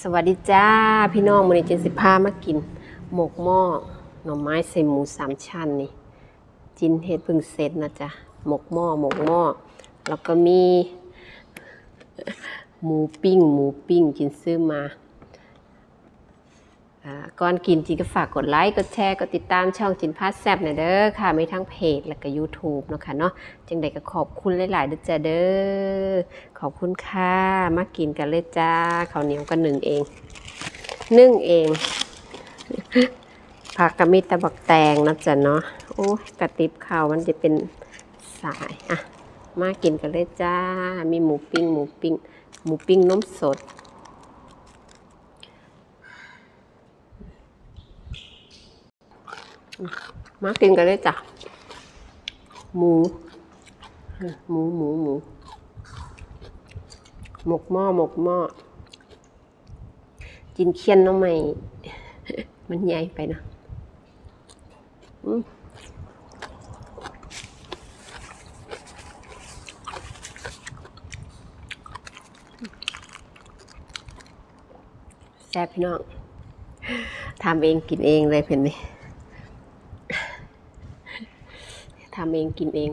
สวัสดีจ้า พี่น้องมื้อนี้จินสิบผ้ามากิน หมกหม้อหน่อไม้ใส่หมูสามชั้นนี่จินเห็ดพึ่งเสร็จนะจ๊ะหมกหม้อหมกหม้อแล้วก็มี หมูปิ้ง หมูปิ้งจินซื้อมา ก่อนกินจินก็ฝากกดไลค์กดแชร์กดติดตามช่องจินพาสแซบหน่อยเด้อค่ะมีทั้งเพจและก็ YouTube เนาะค่ะเนาะจังใดก็ขอบคุณหลายๆเด้อจ้าเด้อขอบคุณค่ะมากินกันเลยจ้าข้าวเหนียวก็หนึ่งเอง นึ่งเองผักกะมีแตะบักแตงนะจ๊ะเนาะโอ้กระติบข้าวมันจะเป็นสายอะมากินกันเลยจ้า มีหมูปิ้งหมูปิ้งหมูปิ้งนมสด มากินกันเลยจ้ะ หมู หมูหมูหมู หมกหม้อหมกหม้อกินเคียนน้องใหม่ มันใหญ่ไปนะอืมแซ่บพี่น้องทำเองกินเองเลยเพื่อนนี่ ทำเองกินเอง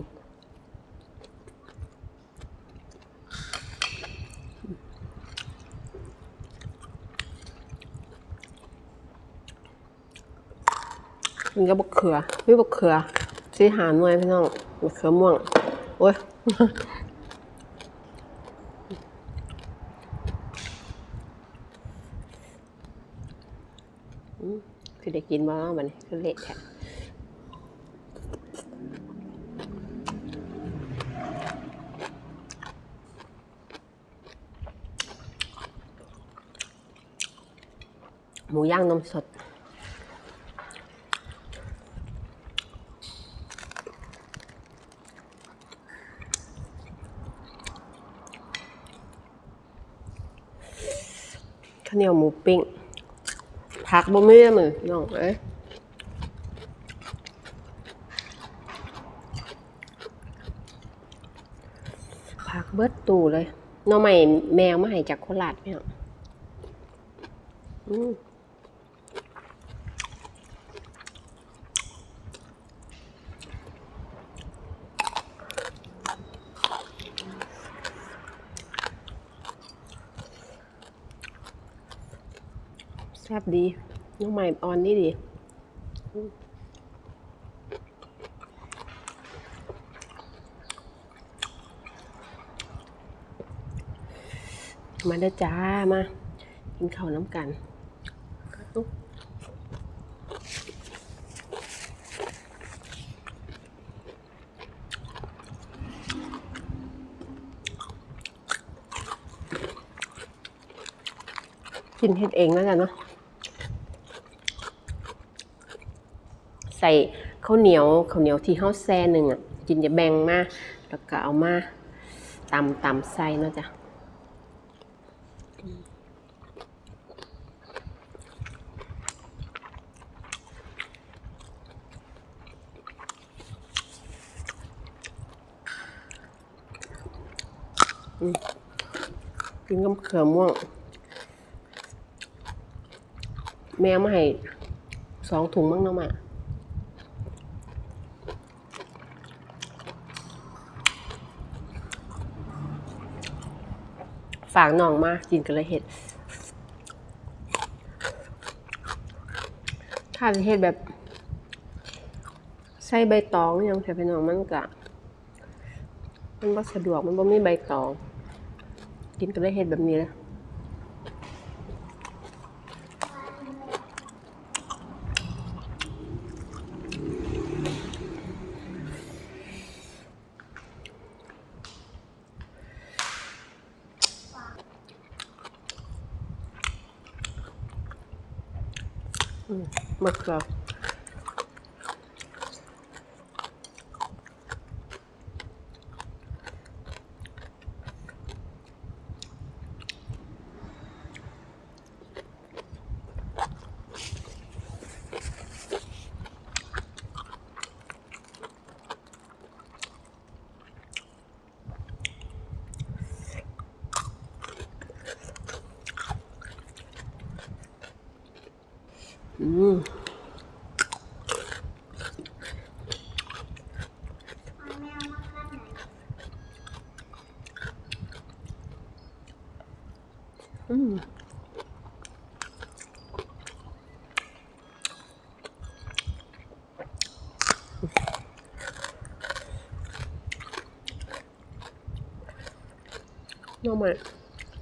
มันก็บกเขือไม่บกเขือซื้หาหน่วยพี่น้องบกเขือม่วง โอ้ยคือได้กินมาแล้วมันคือเละแท้ หมูย่างนมสด ข้าวเหนียวหมูปิ้งผักบ่มีเมือน้องเอ้ผักเบิดตูเลยหน้องใหม่แมวมาให้จากโคราชพี่น้องอืม ซ่บดีน้องใหม่ออนนี่ดีมาเด้อจ้า มา กินข้าวน้ำกันกินเฮ็ดเองแล้วกันเนาะ ใส่ข้าวเหนียวข้าวเหนียวที่เฮาแซ่หนึ่งอะกินจะแบ่งมาแล้วก็เอามาตำตำใส่เนาะจ้ะกินกับเขือม่วง แมวมาให้สองถุงมั้งเนาะมาากน้องมากินกันเลยเห็ดถ้านเห็ดแบบใส่ใบตองยังใส่ไปน้องมันกะมันบ่สะดวกมันบ่มีใบตอง กินก็ได้เห็ดแบบนี้เลย อืม อืมอืมน้องม่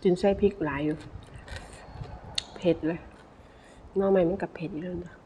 กินไส้พริกหลายอยู่ เผ็ดเลย น้องใหม่มันกับเผ็ดอยู่แล้วนะ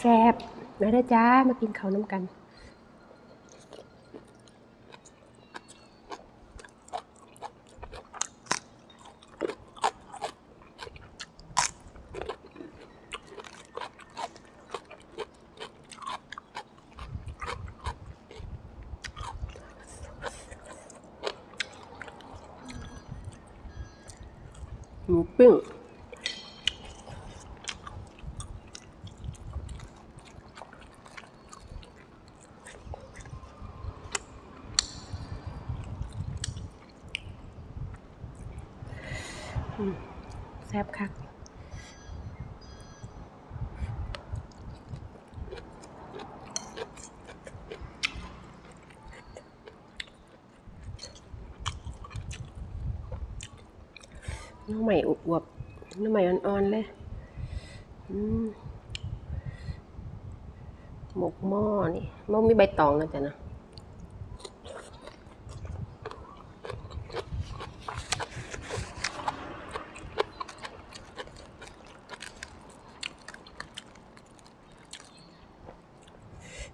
แซ่บมาได้จ้า มากินข้าวน้ำกันหมูปิ้ง แซ่บคักน้องใหม่อวบๆน้องใหม่อ่อนๆเลยหมกหม้อนี่หม้อมีใบตองนะจ๊ะนะ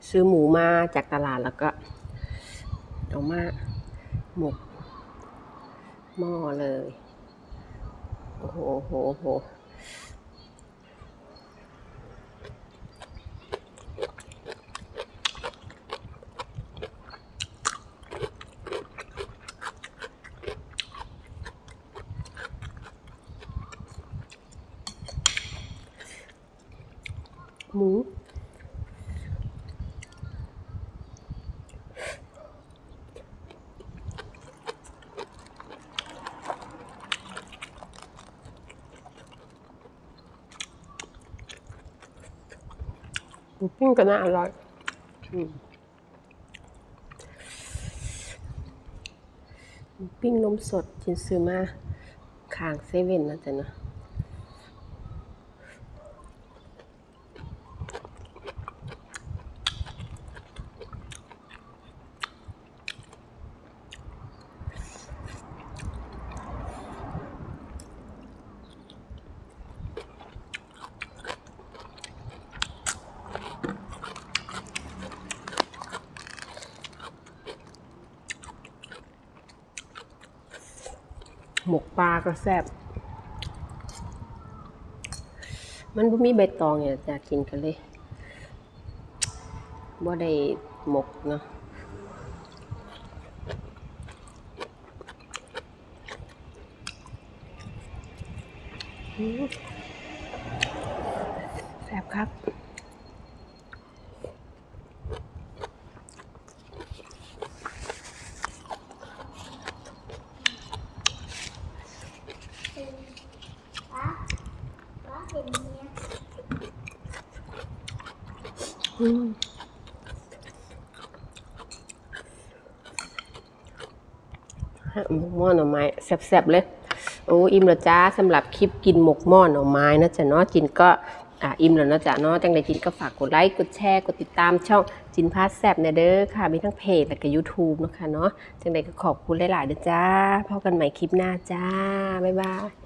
ซื้อหมูมาจากตลาดแล้วก็เอามาหมกหม้อเลย โอ้โหโหโหหมู หมู ปิ้งก็น่าอร่อยอืมหมูปิ้งนมสดจินซื้อมาขางเซเว่นนะจ๊ะนะ หมกปลาก็แซ่บมันบ่มีใบตองเนี่ยจะกินกันเลยบ่ได้หมกเนาะแซ่บครับ ป้าป้าเห็นเมีย อืมฮะ หมกหม้อหน่อไม้แซ่บๆเลย โอ้อิ่มแล้วจ้าสำหรับคลิปกินหมกหม้อหน่อไม้นะจ๊ะเนาะจินก็อ่าอิ่มแล้วนะจ๊ะเนาะจังใดจินก็ฝากกดไลค์กดแชร์กดติดตามช่องจินพาสแซ่บเนี่ยเด้อค่ะ มีทั้งเพจและก็ YouTube เนาะคะเนาะจังใดก็ขอบคุณหลายๆเด้อจ้าพบกันใหม่คลิปหน้าจ้า บ๊ายบาย